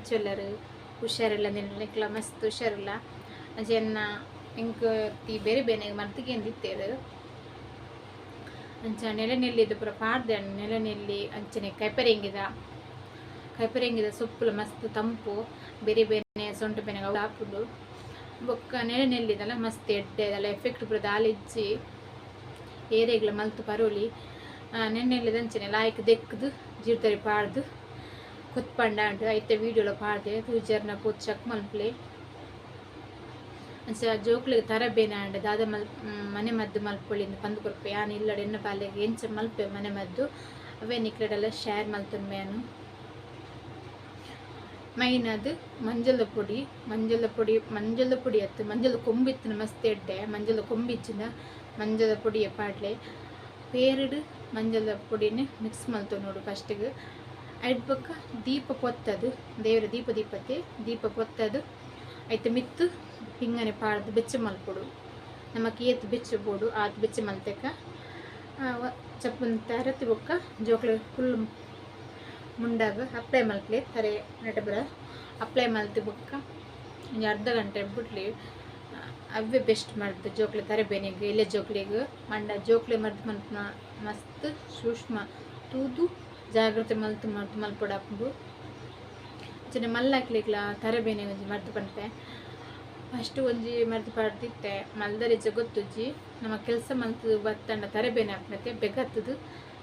ಎಂಚೊಲ್ಲರು ಹುಷಾರಿಲ್ಲ ನಿನ್ನೆಕ್ಲ ಮಸ್ತ್ ಹುಷಾರಿಲ್ಲ. ಅಂಚೆನ್ನ ತಿ ಬೇರೆ ಬೇನೆ ಮರ್ತಿಗೆ ಎಂದಿತ್ತೇರು ಅಂಚ ನೆಲೆ ನೆಲ್ಲಿದ್ದು ಪೂರ ಪಾಡ್ದೆ ನೆಲೆ ನೆಲ್ಲಿ ಅಂಚನೆ ಕೈಪರೆಂಗಿದ ಕೈಪರೆಂಗಿದ ಸೊಪ್ಪುಲ ಮಸ್ತ್ ತಂಪು, ಬೇರೆ ಬೇನೆ ಸೊಂಟು ಬೇನೆ ಹಾಕುದು ಬೊಕ್ಕ ನೆಲೆ ಮಸ್ತ್ ಎಡ್ಡೆ ಅದೆಲ್ಲ ಎಫೆಕ್ಟ್ ಪೂರ ದಾಲಿಜ್ಜಿ. ಏರೆಗ್ಲ ಮಲ್ತು ನೆನ್ನೆಲ್ಲಿದ ಅಂಚನೆ ಲಾಯ್ಕ್ ದೆಕ್ಕದು ಜೀರ್ತರಿ ಪಾಡ್ದು. ಕುತ್ಪಂಡ ಅಂಟು, ಐತೆ ವಿಡಿಯೋಲ ತೂಜರ್ನ ಪೂತ್ ಚಕ್ ಮಲ್ಪ್ಲೆ. ಅಂಚ ಜೋಕ್ಲಿಗೆ ತರ ಬೇನೆ ಅಂಡ ದಾದ ಮಲ್ ಮನೆ ಮದ್ದು ಮಲ್ಪೊಳಿಂದ ಪಂದು ಕೊರ್ಪೆ ಯಾನ ಇಲ್ಲಡೆ ಎನ್ನ ಬಾಲ್ಯಗೆ ಎಂಚ ಮಲ್ಪೆ ಮನೆ ಮದ್ದು, ಅವೇ ನಿಕ್ಲೆಡೆಲ್ಲ ಶೇರ್ ಮಲ್ತೊನ್ ಮೇನು ಮೈನ್ ಅದು ಮಂಜಲ ಪೊಡಿ ಮಂಜಲ ಪೊಡಿ ಮಂಜಲ ಪೊಡಿ ಅತ್ತು ಮಂಜಲ ಕೊಂಬಿತ್ತಿನ ಮಸ್ತ್ ಎಡ್ಡೆ ಮಂಜಲ ಕೊಂಬಿಚ್ಚಿನ ಮಂಜಲ ಪೊಡಿಯ ಪಾಡ್ಲೆ. ಪೇರಡು ಮಂಜಲ ಪೊಡಿನೇ ಮಿಕ್ಸ್ ಮಲ್ತು ನೋಡು ಫಸ್ಟಿಗೆ ಐಟ್ ಬೊಕ್ಕ ದೀಪ ಪೊತ್ತದು. ದೇವರ ದೀಪ ದೀಪತೆ ದೀಪ ಪೊತ್ತದು. ಐತೆ ಮಿತ್ತು ಹಿಂಗನೆ ಪಾಡ್ದು ಬೆಚ್ಚ ಮಲ್ಪೊಡು ನಮಕ್ ಏತ್ ಬೆಚ್ಚ ಬೋಡು, ಆತ್ ಬೆಚ್ಚ ಮಲ್ತೆಕ. ಚಪ್ಪನ್ ತರತಿ ಬೊಕ್ಕ ಜೋಕ್ಲೆ ಫುಲ್ ಮುಂಡಾಗ ಅಪ್ಲೈ ಮಲ್ಪ್ಲೆ ತರೆ ನಟಬರ ಅಪ್ಲೈ ಮಲ್ತಿ ಬೊಕ್ಕ ಅರ್ಧ ಗಂಟೆ ಬಿಡ್ಲಿ ಅವೇ ಬೆಸ್ಟ್ ಮಾಡ್ದು ಜೋಕ್ಲೆ ತರ ಬೇನೆಗೆ. ಎಲೆ ಜೋಕ್ಲಿಗೆ, ಮಂಡ ಜೋಕ್ಲೆ ಮರ್ದು ಮಲ್ಪನ ಮಸ್ತ್ ಸೂಕ್ಷ್ಮ, ತೂದು ಜಾಗ್ರತೆ ಮಲ್ತು ಮಲ್ತು ಮಲ್ಪೊಡ ಹಾಕೊಂಡು ಚಿನ್ನ ಮಲ್ಲಾಕ್ಲಿಗ್ಲ ತರೆ ಬೇನೆ ಒಂಜಿ ಮರ್ತು ಪಂತೆ ಫಸ್ಟ್ ಒಂಜಿ ಮರ್ತು ಪಡ್ದಿತ್ತೆ. ಮಲ್ದರಿಜ ಗೊತ್ತುಜ್ಜಿ ನಮ್ಮ ಕೆಲಸ ಮಲ್ತು ಬತ್ತಂಡ ತರೆಬೇನೆ ಬೇನೆ ಹಾಕ್ನತೆ ಬೆಗತ್ತದು.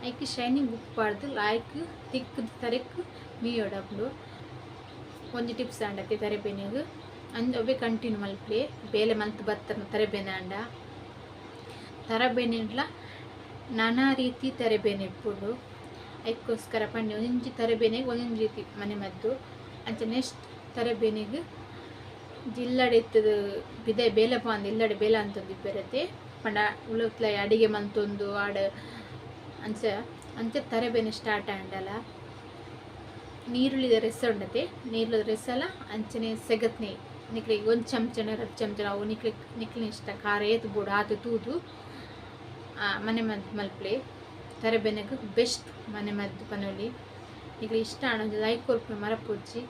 ಐಕ್ ಶೈನಿಂಗ್ ಬುಕ್ ಪಾಡ್ದು, ಲಾಯ್ಕ್, ತಿಕ್ಕದು ತರೆಕ್ ಮೀಯೊಡಪ್ಲು ಒಂಜಿ ಟಿಪ್ಸ್ ಆಂಡಕ್ಕೆ ತರೆ ಅಂದ ಅವೇ ಕಂಟಿನ್ಯೂ ಮಲ್ಪ್ಲೆ. ಬೇಲೆ ಮಲ್ತು ಬತ್ತನ ತರೆಬೇನೆ ಆಂಡ. ಅಂಡ ತರಬೇನೆಡ್ಲ ನಾನಾ ರೀತಿ ತರಬೇನೆ ಇಪ್ಪುಡು ಅದಕ್ಕೋಸ್ಕರ ಪಂಡೆ ಒಂದೊಂದು ತರಬೇನೆಗೆ ಒಂದೊಂದು ರೀತಿ ಮನೆ ಮದ್ದು. ಅಂಚೆ ನೆಕ್ಸ್ಟ್ ತರಬೇನೆಗೆ ಜಿಲ್ಲಡೆ ಇತ್ತದ, ಬಿದೆ ಬೇಲೆ ಪಾಂದ್, ಇಲ್ಲಡೆ ಬೇಲ ಅಂತಂದು ಇಬ್ಬರತೆ ಪಂಡ ಉಳುತ್ಲ ಅಡಿಗೆ ಮಂತೊಂದು, ಆಡ ಅಂಚ ಅಂಚ ತರಬೇನೆ ಸ್ಟಾರ್ಟ್ ಆಂಡಲ. ನೀರುಳ್ಳಿದ ರೆಸ್ ಉಂಡತೆ ನೀರುಳ್ಳಿದ ರೆಸಲ ಅಂಚನೆ ಸೆಗತ್ನೆ. ನಿಕ್ಲಿಗೆ ಒಂದು ಚಮಚನ ಎರಡು ಚಮಚನ ಅವು ನಿಕ್ಲಿ ನಿಕ್ಲಿನ ಇಷ್ಟ ಖಾರ ಏತು ಬೋಡು, ಆತು ತೂದು ಮನೆ ಮಲ್ಪ್ಲೆ. ತರಬೇನೆಗೆ ಬೆಸ್ಟ್ ಮನೆ ಮದ್ದು ಪನೊಲಿ ಈಗ ಇಷ್ಟ ಅನ್ನೋದು ಲೈಕ್ ಕೊರ್ಪೆ ಮರಪೊಚ್ಚಿ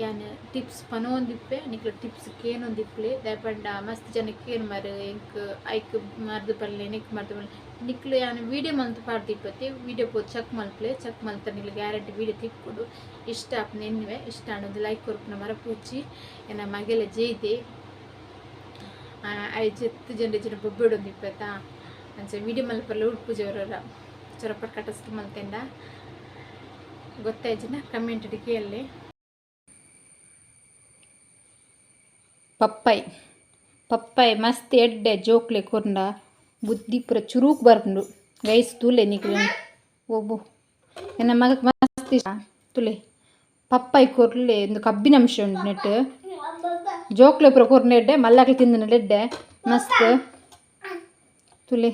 ಯಾನ್ ಟಿಪ್ಸ್ ಪನೋಂದಿಪ್ಪೆ ನಿಕ್ಲ ಟಿಪ್ಸ್ ಕೇನೊಂದಿಪ್ಲೆ ದಯಪಂಡ ಮಸ್ತ್ ಜನ ಕೇನ್ ಮರ ಎಂಕ್ ಐಕ್ ಮರ್ದು ಪಲ್ಲೆ ನಿಕ್ ಮರ್ದು ಪಲ್ಲೆ ನಿಕ್ಲು ಯಾನ್ ವಿಡಿಯೋ ಮಂತ್ ಪಾಡ್ದಿಪ್ಪತ್ತೆ ವಿಡಿಯೋ ಪೋ ಚೆಕ್ ಮಲ್ಪ್ಲೆ ಚೆಕ್ ಮಲ್ತ ನಿಕ್ಲೆ ಗ್ಯಾರಂಟಿ ವಿಡಿಯೋ ತಿಕ್ಕೊಡು ಇಷ್ಟ ಆಪ್ನ ಎನ್ನುವೆ ಇಷ್ಟ ಅನ್ನೋದು ಲೈಕ್ ಕೊರ್ಪನ ಮರಪೊಚ್ಚಿ ಎನ್ನ ಮಗೆಲ ಜೇದೆ ಐ ಜೆತ್ತು ಜನ ಜನ ಬೊಬ್ಬೆಡೊಂದಿಪ್ಪತ್ತಾ ಅಂಚೆ ವಿಡಿಯೋ ಮಲ್ಪಲ್ಲ ಪೂಜೆ ಜೋರರ ಚೊರಪಟ್ ಕಟಸ್ತು ಮಲ್ತೆಂಡ ಗೊತ್ತಾಯ್ಜಿನ ಕಮೆಂಟ್ ಕೇಳಲಿ ಪಪ್ಪಾಯಿ. ಪಪ್ಪಾಯಿ ಮಸ್ತ್ ಎಡ್ಡೆ ಜೋಕ್ಲೆ ಕೊರ್ಂಡ ಬುದ್ಧಿ ಪೂರ ಚುರುಕ್ ಬರ್ಕೊಂಡು ಗೈಸ್ ತುಲೆ ನಿಕ್ಲೆ ಒಬ್ಬು ನನ್ನ ಮಗಕ್ಕೆ ಮಸ್ತ್ ತುಲೆ. ಪಪ್ಪಾಯಿ ಕೊರ್ಲೆ ಒಂದು ಕಬ್ಬಿನ ಅಂಶ ಉಂಟು ನೆಟ್ಟು. ಜೋಕ್ಲೆ ಪೂರ ಕೊರ್ನೆಡ್ಡೆ ಮಲ್ಲಾಕ್ಲೆ ತಿಂದ ಎಡ್ಡೆ. ಮಸ್ತ್. ತುಲೆ.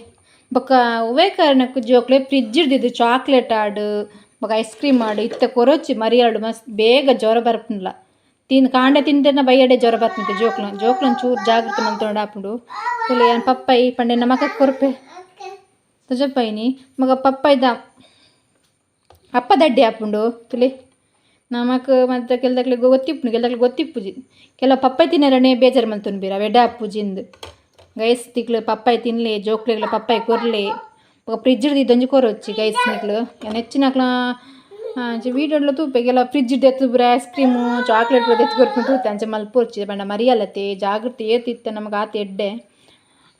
ಬೊಕ್ಕ ಒವೇ ಕಾರಣಕ್ಕೆ ಜೋಕ್ಲೆ ಫ್ರಿಜ್ ಹಿಡ್ದಿದ್ದು ಚಾಕ್ಲೇಟ್ ಆಡು ಬೊಕ ಐಸ್ ಕ್ರೀಮ್ ಆಡು, ಇತ್ತ ಕೊರೊಚ್ಚಿ ಮರಿಯಾಡು ಮಸ್ತ್ ಬೇಗ ಜ್ವರ ಬರ್ಪುಂಡ್ಲ. ತಿನ್, ಕಾಂಡೆ ತಿಂದೇನ ಬೈಯಡೆ ಜ್ವರ ಬರ್ತಂತೆ ಜೋಕ್ಲ ಜೋಕ್ಲನ್ ಚೂರು ಜಾಗ್ರತೆ ಮಂತೊಂಡು ಹಾಪುಂಡು ತುಲೆ ಏನು ಪಪ್ಪಾಯಿ, ಪಂಡೆ ನಮ್ಮ ಕೊರಪೆ. ತುಜಪ್ಪೈನಿ ಮಗ ಪಪ್ಪಾಯ್ದ ಅಪ್ಪ ದಡ್ಡಿ ಹಾಪುಂಡು ತುಲೆ. ನಮಕ್ ಮತ್ತೆ ಕೆಲದಕ್ಲೆ ಗೊತ್ತಿಪ್ಪು ಕೆಲದಕ್ಲೆ ಗೊತ್ತಿಪ್ಪುಜಿ. ಕೆಲವು ಪಪ್ಪಾಯಿ ತಿನ್ನರನೆ ಬೇಜಾರು ಮಂತುನ್ ಬೀರ, ವೆಡ ಅಪ್ಪುಜಿಂದು ಗೈಸ್ ತಿಕ್ಲು ಪಪ್ಪಾಯಿ ತಿನ್ಲೆ ಜೋಕ್ಲೆಗ್ಲ ಪಪ್ಪಾಯಿ ಕೊರ್ಲೆ ఒక ಫ್ರಿಜ್ ಹಿಡ್ದು ಒಂಜಿ ಕೊರೊಚ್ಚಿ ಗೈಸ್ ನಿಕ್ಲು ನೆಚ್ಚಿನಕ್ಲ ವೀಡಿಯೋಡ್ಲ ತೂಪೆಗೆಲ್ಲ ಫ್ರಿಜ್ ಎತ್ತು ಬುರ ಐಸ್ ಕ್ರೀಮು ಚಾಕ್ಲೇಟ್ ಬದ ಎತ್ತು ಕೊರ್ಕೊಂಡು ತೂತೆ ಅಂಚೆ ಮಲ್ಪೊರ್ಚಿ ಬಂಡ ಮರಿಯಲ್ಲತೆ ಜಾಗೃತಿ ಏತಿತ್ತ ನಮಗೆ ಆತ ಎಡ್ಡೆ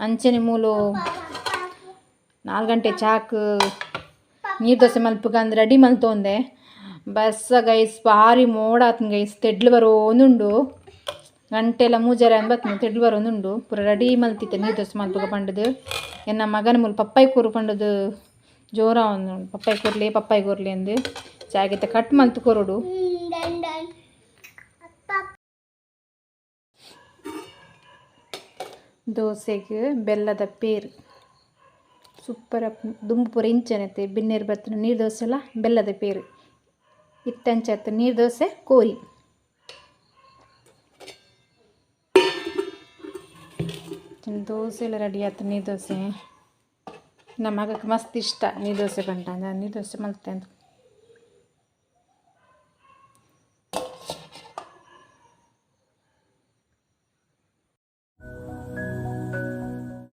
ಅಂಚನೆ ಮೂಲು ನಾಲ್ಕು ಗಂಟೆ ಚಾಕ್ ನೀರು ದೋಸೆ ಮಲ್ಪಗ ಅಂದ್ರೆ ರೆಡಿ ಮಲ್ತೊಂದೆ ಬಸ್ಸ ಗೈಸ್ ಭಾರಿ ಮೋಡ ಆತನ ಗೈಸ್ ತೆಡ್ಲು ಬರೋ ಗಂಟೆಲ್ಲ ಮೂಜಾರೆ ಅನ್ಬತ್ನು ತೆಡ್ಲು ಬರೋ ಒಂದುಂಡು ಪೂರ ರೆಡಿ ಮಲ್ತಿತ್ತೆ ನೀರು ದೋಸೆ ಮಲ್ಪಗ ಪಂಡದು. ಎನ್ನ ಮಗನ ಮೂಲ ಪಪ್ಪಾಯಿ ಕೂರು ಪಂಡದು. ಜೋರ ಒಂದು ಪಪ್ಪಾಯಿ ಕೂರ್ಲಿ ಪಪ್ಪಾಯಿ ಕೂರ್ಲಿ ಅಂದು. ಜಾಗಿತ್ತ ಕಟ್ ಮಲ್ತು ಕೊರಡು. ದೋಸೆಗೆ ಬೆಲ್ಲದ ಪೇರು. ಸೂಪರ್ ದುಂಬು ಪೂರ ಇಂಚನೈತೆ ಬಿನ್ನೇರು ಬರ್ತಾನೆ ನೀರು ದೋಸೆ ಬೆಲ್ಲದ ಪೇರು. ಇತ್ತಂಚತ್ತು ನೀರು ದೋಸೆ ಕೋರಿ. ದೋಸೆ ಎಲ್ಲ ರೆಡಿ ಆಯ್ತು. ನೀ ದೋಸೆ? ಮಗಕ್ಕೆ ಮಸ್ತ್ ಇಷ್ಟ. ನೀ ದೋಸೆ ಬಂಟ ನೀ ದೋಸೆ ಮಲ್ತೆ ಅಂತ